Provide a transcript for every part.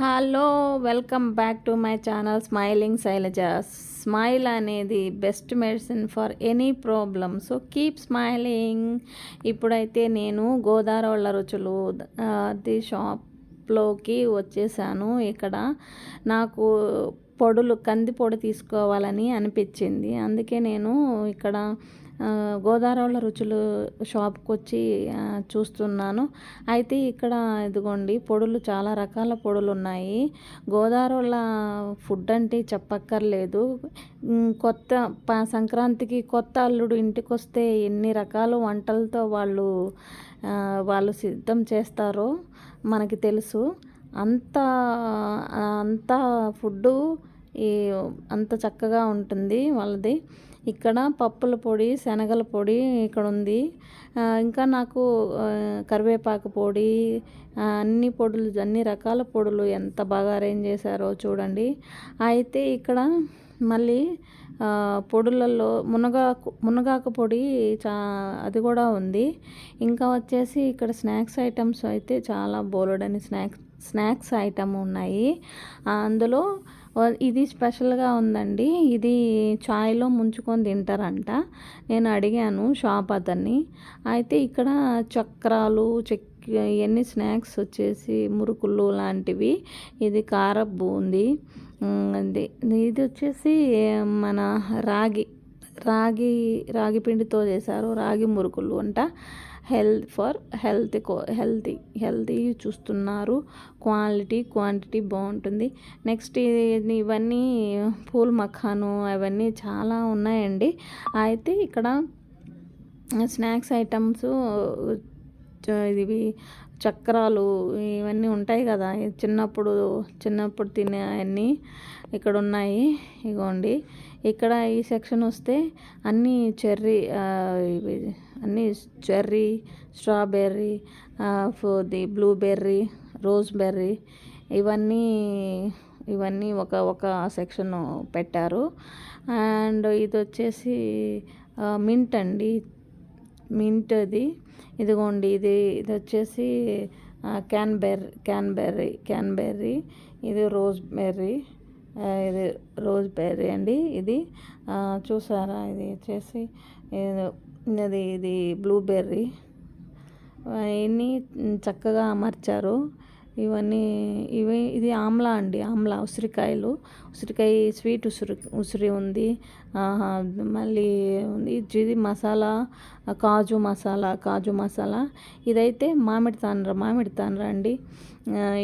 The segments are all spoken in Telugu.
Hello welcome back to my channel smiling Shailaja. Smile అనేది best medicine for any problem so keep smiling. ఇప్పుడైతే నేను గోదావరి రుచులు ది షాప్లోకి వచ్చేసాను. ఇక్కడ నాకు పొడులు కంది పొడి తీసుకోవాలని అనిపించింది. అందుకే నేను ఇక్కడ ఆ, రుచులు షాప్కి వచ్చి చూస్తున్నాను. అయితే ఇక్కడ ఇదిగోండి పొడులు చాలా రకాల పొడులు ఉన్నాయి గోదావరిల ఫుడ్ అంటే చెప్పక్కర్లేదు. కొత్త సంక్రాంతికి కొత్త అల్లుడు ఇంటికి వస్తే ఎన్ని రకాల వంటలతో వాళ్ళు వాళ్ళు సిద్ధం చేస్తారో మనకి తెలుసు. అంత అంత ఫుడ్డు ఈ అంత చక్కగా ఉంటుంది వాళ్ళది. ఇక్కడ పప్పుల పొడి శనగల పొడి ఇక్కడ ఉంది. ఇంకా నాకు కరివేపాకు పొడి అన్ని పొడులు అన్ని రకాల పొడులు ఎంత బాగా అరేంజ్ చేశారో చూడండి. అయితే ఇక్కడ మళ్ళీ పొడులలో మునగాకు మునగాకు పొడి చా అది కూడా ఉంది. ఇంకా వచ్చేసి ఇక్కడ స్నాక్స్ ఐటమ్స్ అయితే చాలా బోలెడని స్నాక్స్ స్నాక్స్ ఐటమ్ ఉన్నాయి. అందులో ఇది స్పెషల్గా ఉందండి. ఇది చాయ్లో ముంచుకొని తింటారంట. నేను అడిగాను షాప్ అతన్ని. అయితే ఇక్కడ చక్రాలు చెక్ ఇవన్నీ స్నాక్స్ వచ్చేసి మురుకులు లాంటివి. ఇది కార బూంది ఇది ఇది వచ్చేసి మన రాగి రాగి రాగి పిండితో చేశారు. రాగి మురుకులు అంట. Health for health healthy healthy చూస్తున్నారు. క్వాలిటీ క్వాంటిటీ బాగుంటుంది. నెక్స్ట్ ఇవన్నీ పూల్ మఖాను అవన్నీ చాలా ఉన్నాయండి. అయితే ఇక్కడ స్నాక్స్ ఐటమ్స్ ఇవి చక్రాలు ఇవన్నీ ఉంటాయి కదా. చిన్నప్పుడు చిన్నప్పుడు తినే అన్నీ ఇక్కడ ఉన్నాయి ఇగోండి. ఇక్కడ ఈ సెక్షన్ వస్తే అన్నీ చెర్రీ అన్నీ cherry strawberry the blueberry rose berry ఇవన్నీ ఇవన్నీ ఒక ఒక సెక్షన్ పెట్టారు. అండ్ ఇది వచ్చేసి మింట్ అండి. మింట్ అది ఇదిగోండి ఇది ఇది వచ్చేసి క్యాన్బెర్రీ క్యాన్బెర్రీ క్యాన్బెర్రీ ఇది రోజ్ బెర్రీ ఇది రోజ్ బెర్రీ అండి ఇది చూసారా ఇది వచ్చేసి ఇది ఇది బ్లూబెర్రీ. ఇవన్నీ చక్కగా అమర్చారు. ఇవన్నీ ఇవి ఇది ఆమ్లా అండి ఆమ్లా ఉసిరికాయలు. ఉసిరికాయ స్వీట్ ఉసిరి ఉసిరి ఉంది. మళ్ళీ ఇది మసాలా కాజు మసాలా కాజు మసాలా. ఇదైతే మామిడి తాండ్ర మామిడి తాండ్ర అండి.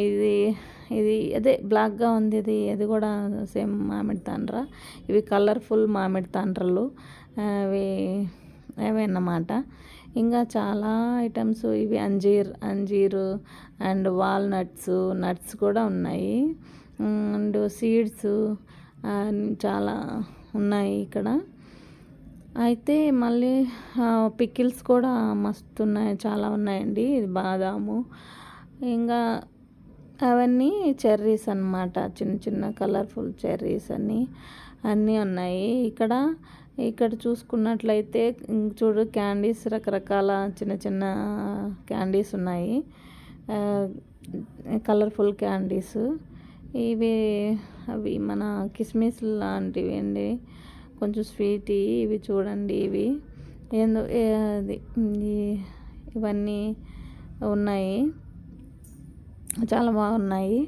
ఇది ఇది అదే బ్లాక్గా ఉంది ఇది అది కూడా సేమ్ మామిడి తాండ్ర. ఇవి కలర్ఫుల్ మామిడి తాండ్రలు. అవి అవే అన్నమాట. ఇంకా చాలా ఐటమ్స్ ఇవి. అంజీర్ అంజీరు అండ్ వాల్నట్స్ నట్స్ కూడా ఉన్నాయి. అండ్ సీడ్స్ చాలా ఉన్నాయి ఇక్కడ. అయితే మళ్ళీ పికిల్స్ కూడా మస్తు ఉన్నాయి చాలా ఉన్నాయండి. బాదాము. ఇంకా అవన్నీ చెర్రీస్ అన్నమాట. చిన్న చిన్న కలర్ఫుల్ చెర్రీస్ అన్నీ అన్నీ ఉన్నాయి. ఇక్కడ ఇక్కడ చూసుకున్నట్లయితే చూడు క్యాండీస్ రకరకాల చిన్న చిన్న క్యాండీస్ ఉన్నాయి. Colourful candies. ఇవి అవి మన కిస్మిస్ లాంటివి అండి. కొంచెం స్వీట్ ఇవి చూడండి ఇవి. ఏందో అది ఇవన్నీ ఉన్నాయి. చాలా బాగున్నాయి.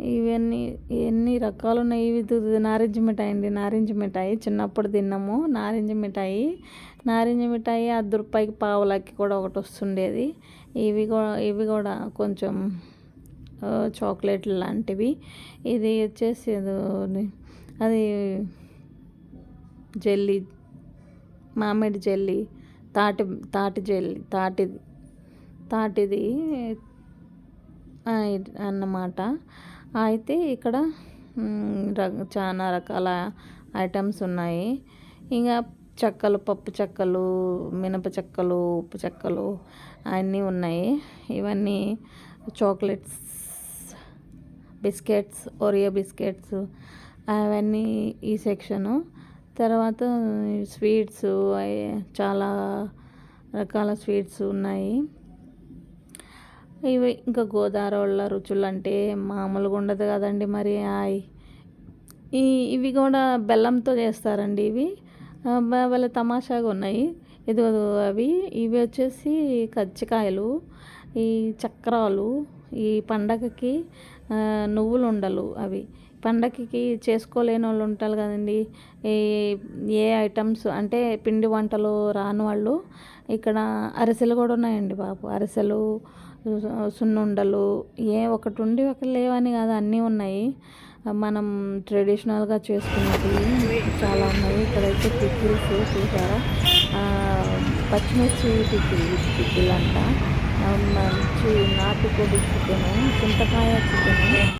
ఇవన్నీ ఎన్ని రకాలు ఉన్నాయి? ఇవి నారింజ మిఠాయి అండి. నారింజ మిఠాయి చిన్నప్పుడు తిన్నాము. నారింజ మిఠాయి నారింజ మిఠాయి అర్ధ రూపాయికి పావులకి కూడా ఒకటి వస్తుండేది. ఇవి కూడా ఇవి కూడా కొంచెం చాక్లెట్ చాక్లెట్లు లాంటివి. ఇది వచ్చేసి అది జెల్లీ మామిడి జెల్లీ తాటి తాటి జెల్లీ తాటిది తాటిది అన్నమాట. అయితే ఇక్కడ ర- చాలా రకాల ఐటమ్స్ ఉన్నాయి. ఇంకా చెక్కలు పప్పు చెక్కలు మినప చెక్కలు ఉప్పు చెక్కలు అన్నీ ఉన్నాయి. ఇవన్నీ చాక్లెట్స్ బిస్కెట్స్ ఒరియో బిస్కెట్స్ అవన్నీ ఈ సెక్షను. తర్వాత స్వీట్స్ చాలా రకాల స్వీట్స్ ఉన్నాయి. ఇవి ఇంకా గోదావరి వాళ్ళ రుచులు అంటే మామూలుగా ఉండదు కదండి మరి. ఆయ్. ఈ ఇవి కూడా బెల్లంతో చేస్తారండి ఇవి. వాళ్ళ తమాషాగా ఉన్నాయి. ఇదిగో అవి. ఇవి వచ్చేసి కజ్జికాయలు ఈ చక్రాలు ఈ పండగకి నువ్వులు ఉండలు అవి. పండగకి చేసుకోలేని వాళ్ళు ఉంటారు కదండి. ఏ ఐటమ్స్ అంటే పిండి వంటలు రాని వాళ్ళు ఇక్కడ అరిసెలు కూడా ఉన్నాయండి బాబు. అరిసెలు సున్నుండలు ఏ ఒకటి ఉండి ఒకటి లేవని కాదు అన్నీ ఉన్నాయి. మనం ట్రెడిషనల్గా చేసుకున్నవి చాలా ఉన్నాయి. ఇక్కడైతే పిక్కిల్స్ చూసారా? పచ్చిమిర్చి పిక్కిల్ పిక్కిల్ అంట. మంచి నాటుకోడి చికెను చింతకాయ చికెను.